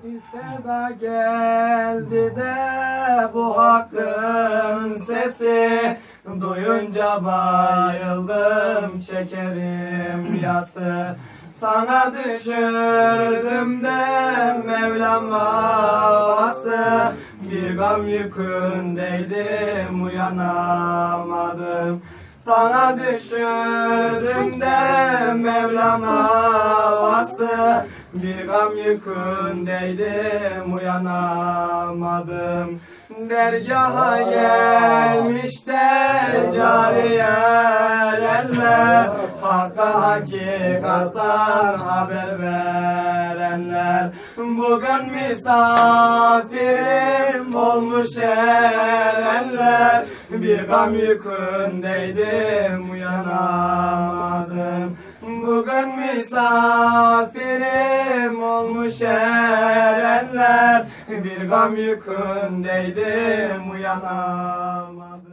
Seda geldi de bu hakkın sesi. Duyunca bayıldım çekerim yası. Sana düşürdüm de Mevlam havası Bir gam yükündeydim uyanamadım. Sana düşürdüm de Mevlam havası Bir gam yükündeydim uyanamadım. Dergaha gelmiş de cariyeler Hakka hakikattan haber verenler. Bugün misafirim olmuş erenler. Bir gam yükündeydim uyanamadım. Bugün misafirim erenler Bir gam yükündeydim uyanamadım